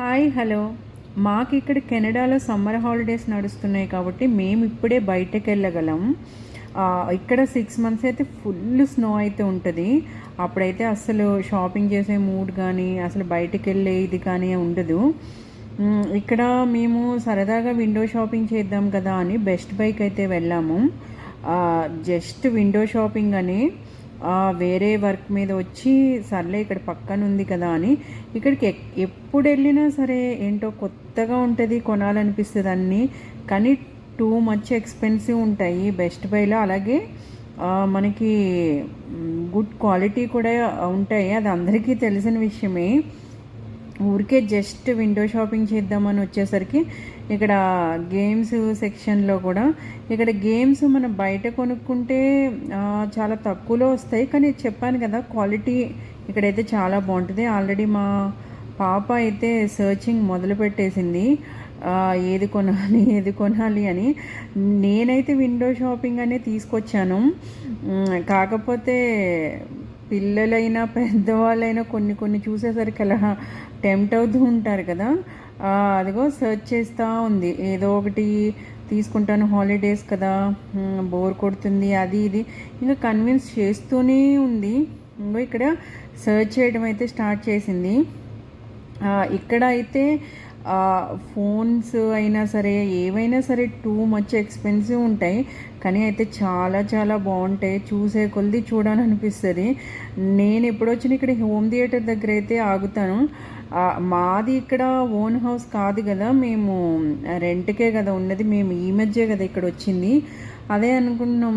Hi hello. మాకు ఇక్కడ కెనడాలో సమ్మర్ హాలిడేస్ నడుస్తున్నాయి కాబట్టి మేము ఇప్పుడే బయటకు వెళ్ళగలం. ఇక్కడ సిక్స్ మంత్స్ అయితే ఫుల్ స్నో అయితే ఉంటుంది. అప్పుడైతే అసలు షాపింగ్ చేసే మూడ్ కానీ అసలు బయటకు వెళ్ళే ఇది కానీ ఉండదు. ఇక్కడ మేము సరదాగా విండో షాపింగ్ చేద్దాం కదా అని బెస్ట్ బైక్ అయితే వెళ్ళాము. జస్ట్ విండో షాపింగ్ అని. వేరే వర్క్ మీద వచ్చి సర్లే ఇక్కడ పక్కన ఉంది కదా అని ఇక్కడికి ఎప్పుడు వెళ్ళినా సరే ఏంటో కొత్తగా ఉంటుంది కొనాలనిపిస్తుంది అన్నీ కానీ టూ మచ్ ఎక్స్పెన్సివ్ ఉంటాయి. బెస్ట్ బైలో అలాగే మనకి గుడ్ క్వాలిటీ కూడా ఉంటాయి. అది అందరికీ తెలిసిన విషయమే. ఊరికే జస్ట్ విండో షాపింగ్ చేద్దామని వచ్చేసరికి ఇక్కడ గేమ్స్ సెక్షన్లో కూడా ఇక్కడ గేమ్స్ మనం బయట కొనుక్కుంటే చాలా తక్కువలో వస్తాయి. కానీ చెప్పాను కదా క్వాలిటీ ఇక్కడైతే చాలా బాగుంటుంది. ఆల్రెడీ మా పాప అయితే సర్చింగ్ మొదలు పెట్టేసింది. ఏది కొనాలి ఏది కొనాలి అని. నేనైతే విండో షాపింగ్ అనే తీసుకొచ్చాను. కాకపోతే పిల్లలైనా పెద్దవాళ్ళైనా కొన్ని కొన్ని చూసేసరికి అలా టెంప్ట్ అవుతూ ఉంటారు కదా. అదిగో సెర్చ్ చేస్తూ ఉంది. ఏదో ఒకటి తీసుకుంటాను హాలిడేస్ కదా. బోర్ కొడుతుంది అది ఇది. ఇంకా కన్విన్స్ చేస్తూనే ఉంది. ఇక్కడ సెర్చ్ చేయడం అయితే స్టార్ట్ చేసింది. ఇక్కడ అయితే ఫోన్స్ అయినా సరే ఏవైనా సరే టూ మచ్ ఎక్స్పెన్సివ్ ఉంటాయి. కానీ అయితే చాలా చాలా బాగుంటాయి. చూసే కొద్ది చూడాలనిపిస్తుంది. నేను ఎప్పుడు వచ్చిన ఇక్కడ హోమ్ థియేటర్ దగ్గర అయితే ఆగుతాను. మాది ఇక్కడ ఓన్ హౌస్ కాదు కదా. మేము రెంట్కే కదా ఉన్నది. మేము ఈ మధ్య కదా ఇక్కడ వచ్చింది. అదే అనుకున్నాం.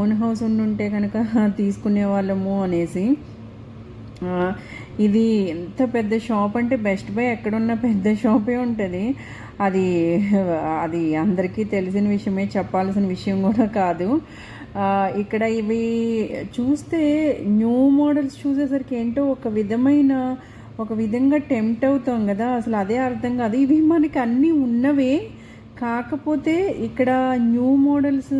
ఓన్ హౌస్ ఉండుంటే కనుక తీసుకునే వాళ్ళము అనేసి. ఇది ఎంత పెద్ద షాప్ అంటే బెస్ట్ బై ఎక్కడున్న పెద్ద షాపే ఉంటుంది. అది అది అందరికీ తెలిసిన విషయమే చెప్పాల్సిన విషయం కూడా కాదు. ఇక్కడ ఇవి చూస్తే న్యూ మోడల్స్ చూసేసరికి ఏంటో ఒక విధమైన ఒక విధంగా టెంప్ట్ అవుతాం కదా. అసలు అదే అర్థం కాదు. ఇవి మనకి అన్నీ ఉన్నవే. కాకపోతే ఇక్కడ న్యూ మోడల్స్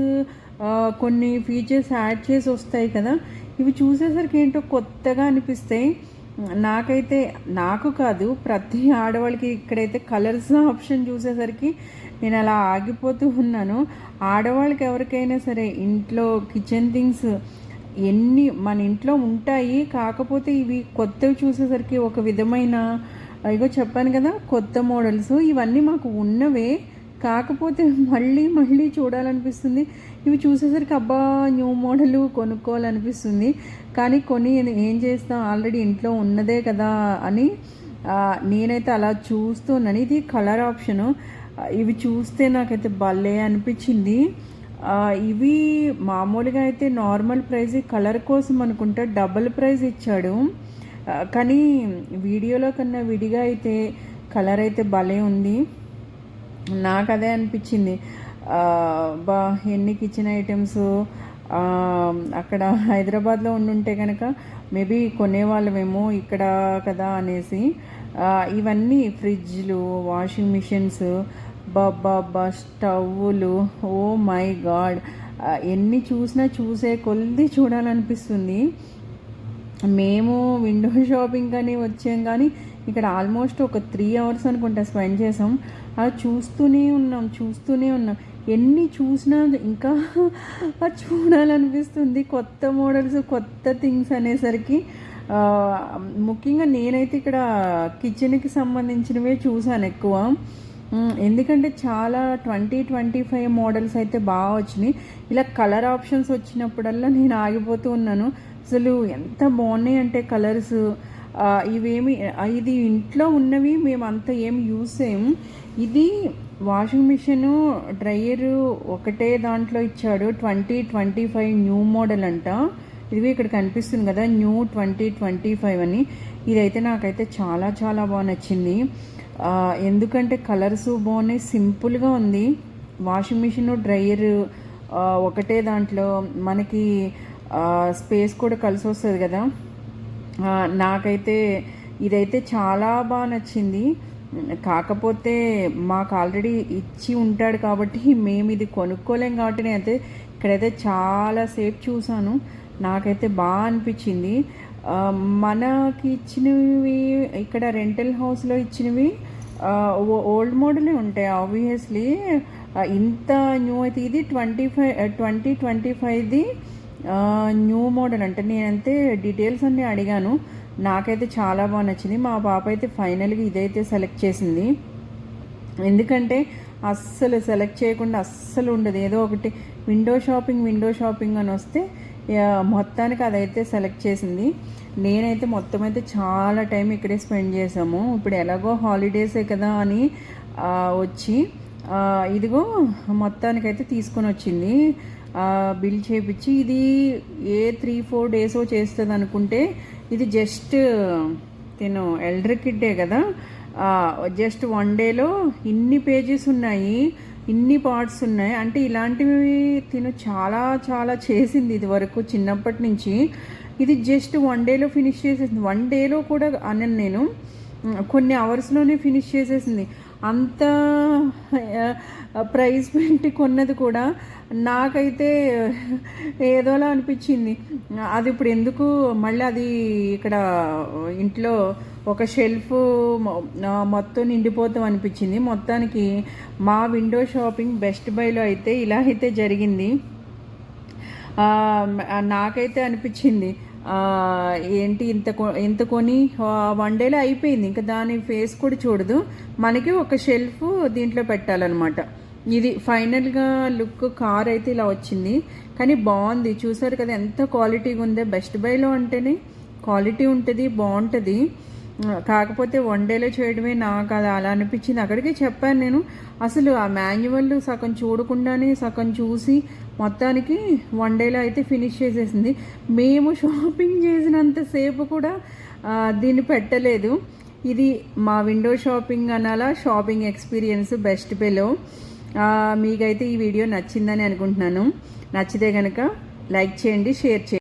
కొన్ని ఫీచర్స్ యాడ్ చేసి వస్తాయి కదా. ఇవి చూసేసరికి ఏంటో కొత్తగా అనిపిస్తాయి. నాకైతే నాకు కాదు ప్రతి ఆడవాళ్ళకి ఇక్కడైతే కలర్స్ ఆప్షన్ చూసేసరికి నేను అలా ఆగిపోతూ ఉన్నాను. ఆడవాళ్ళకి ఎవరికైనా సరే ఇంట్లో కిచెన్ థింగ్స్ ఎన్ని మన ఇంట్లో ఉంటాయి కాకపోతే ఇవి కొత్తవి చూసేసరికి ఒక విధమైన ఇగో చెప్పాను కదా కొత్త మోడల్స్ ఇవన్నీ మాకు ఉన్నవే. కాకపోతే మళ్ళీ మళ్ళీ చూడాలనిపిస్తుంది. ఇవి చూసేసరికి అబ్బా న్యూ మోడల్ కొనుక్కోవాలనిపిస్తుంది. కానీ కొన్ని ఏం చేస్తాం? ఆల్రెడీ ఇంట్లో ఉన్నదే కదా అని నేనైతే అలా చూస్తున్నాను. ఇది కలర్ ఆప్షను. ఇవి చూస్తే నాకైతే భలే అనిపించింది. ఇవి మామూలుగా అయితే నార్మల్ ప్రైస్ కలర్ కోసం అనుకుంటా డబల్ ప్రైజ్ ఇచ్చాడు. కానీ వీడియోలో కన్నా విడిగా అయితే కలర్ అయితే భలే ఉంది. నాకు అదే అనిపించింది బా ఎన్ని కిచెన్ ఐటమ్స్ అక్కడ హైదరాబాద్లో ఉండుంటే కనుక మేబీ కొనేవాళ్ళమేమో ఇక్కడ కదా అనేసి. ఇవన్నీ ఫ్రిడ్జ్లు వాషింగ్ మిషన్స్ బాబా స్టవ్లు ఓ మై గాడ్. ఎన్ని చూసినా చూసే కొద్ది చూడాలనిపిస్తుంది. మేము విండో షాపింగ్ అని వచ్చాం కానీ ఇక్కడ ఆల్మోస్ట్ ఒక త్రీ అవర్స్ అనుకుంటా స్పెండ్ చేసాం. అలా చూస్తూనే ఉన్నాం చూస్తూనే ఉన్నాం. ఎన్ని చూసినా ఇంకా అది చూడాలనిపిస్తుంది. కొత్త మోడల్స్ కొత్త థింగ్స్ అనేసరికి ముఖ్యంగా నేనైతే ఇక్కడ కిచెన్కి సంబంధించినవే చూసాను ఎక్కువ. ఎందుకంటే చాలా ట్వంటీ ట్వంటీ ఫైవ్ మోడల్స్ అయితే బాగా వచ్చినాయి. ఇలా కలర్ ఆప్షన్స్ వచ్చినప్పుడల్లా నేను ఆగిపోతూ ఉన్నాను. అసలు ఎంత బాగున్నాయి అంటే కలర్స్. ఇవేమి ఇది ఇంట్లో ఉన్నవి మేము అంత ఏం యూస్ చేయము ఇది వాషింగ్ మిషను డ్రయర్ ఒకటే దాంట్లో ఇచ్చాడు. Twenty twenty five new model అంట. ఇది ఇక్కడ కనిపిస్తుంది కదా న్యూ ట్వంటీ ట్వంటీ ఫైవ్ అని. ఇదైతే నాకైతే చాలా చాలా బాగా నచ్చింది. ఎందుకంటే కలర్స్ బాగున్నాయి సింపుల్గా ఉంది. వాషింగ్ మిషన్ డ్రయర్ ఒకటే దాంట్లో మనకి స్పేస్ కూడా కలిసి వస్తుంది కదా. నాకైతే ఇదైతే చాలా బాగా నచ్చింది. కాకపోతే మాకు ఆల్రెడీ ఇచ్చి ఉంటాడు కాబట్టి మేము ఇది కొనుక్కోలేం కాబట్టి నేనైతే ఇక్కడైతే చాలా సేఫ్ చూసాను నాకైతే బాగా అనిపించింది. మనకి ఇచ్చినవి ఇక్కడ రెంటల్ హౌస్లో ఇచ్చినవి ఓ- ఓల్డ్ మోడలే ఉంటాయి ఆబ్వియస్లీ. ఇంత న్యూ అయితే ఇది ట్వంటీ ఫైవ్ ట్వంటీ ట్వంటీ ఫైవ్ది న్యూ మోడల్ అంటే నేనంతే డీటెయిల్స్ అన్నీ అడిగాను. నాకైతే చాలా బాగా నచ్చింది. మా పాప అయితే ఫైనల్గా ఇదైతే సెలెక్ట్ చేసింది. ఎందుకంటే అస్సలు సెలెక్ట్ చేయకుండా అస్సలు ఉండదు. ఏదో ఒకటి విండో షాపింగ్ విండో షాపింగ్ అని వస్తే మొత్తానికి అదైతే సెలెక్ట్ చేసింది. నేనైతే మొత్తం అయితే చాలా టైం ఇక్కడే స్పెండ్ చేసాము ఇప్పుడు ఎలాగో హాలిడేసే కదా అని వచ్చి ఇదిగో మొత్తానికైతే తీసుకొని వచ్చింది. బిల్ చేపించి ఇది ఏ త్రీ ఫోర్ డేస్ చేస్తుంది అనుకుంటే ఇది జస్ట్ తిను ఎల్డర్ కిడ్డే కదా. జస్ట్ వన్ డేలో ఇన్ని పేజెస్ ఉన్నాయి ఇన్ని పార్ట్స్ ఉన్నాయి. అంటే ఇలాంటివి తిను చాలా చాలా చేసింది ఇది వరకు చిన్నప్పటి నుంచి. ఇది జస్ట్ వన్ డేలో ఫినిష్ చేసేసింది. వన్ డేలో కూడా అనను నేను కొన్ని అవర్స్లోనే ఫినిష్ చేసేసింది. అంత ప్రైస్ పెట్టి కొన్నది కూడా నాకైతే ఏదోలా అనిపించింది. అది ఇప్పుడు ఎందుకు మళ్ళీ అది ఇక్కడ ఇంట్లో ఒక షెల్ఫ్ మొత్తం నిండిపోతాం అనిపించింది. మొత్తానికి మా విండో షాపింగ్ బెస్ట్ బైలో అయితే ఇలా అయితే జరిగింది. నాకైతే అనిపించింది. ఏంటి ఇంత కొ- ఇంత కొని వన్ డేలో అయిపోయింది. ఇంకా దాని ఫేస్ కూడా చూడదు. మనకి ఒక షెల్ఫ్ దీంట్లో పెట్టాలన్నమాట. ఇది ఫైనల్గా లుక్ కార్ అయితే ఇలా వచ్చింది. కానీ బాగుంది. చూసారు కదా ఎంత క్వాలిటీగా ఉందో. బెస్ట్ బైలో అంటేనే క్వాలిటీ ఉంటుంది బాగుంటుంది. కాకపోతే వన్ డేలో చేయడమే నాకు అది అలా అనిపించింది. అక్కడికే చెప్పాను నేను. అసలు ఆ మాన్యువల్ సగం చూడకుండానే సగం చూసి మొత్తానికి వన్ డేలో అయితే ఫినిష్ చేసేసింది. మేము షాపింగ్ చేసినంతసేపు కూడా దీన్ని పెట్టలేదు. ఇది మా విండో షాపింగ్ అనాలా షాపింగ్ ఎక్స్పీరియన్స్ బెస్ట్ పేలో మీకైతే ఈ వీడియో నచ్చిందని అనుకుంటున్నాను. నచ్చితే కనుక లైక్ చేయండి షేర్ చేయండి.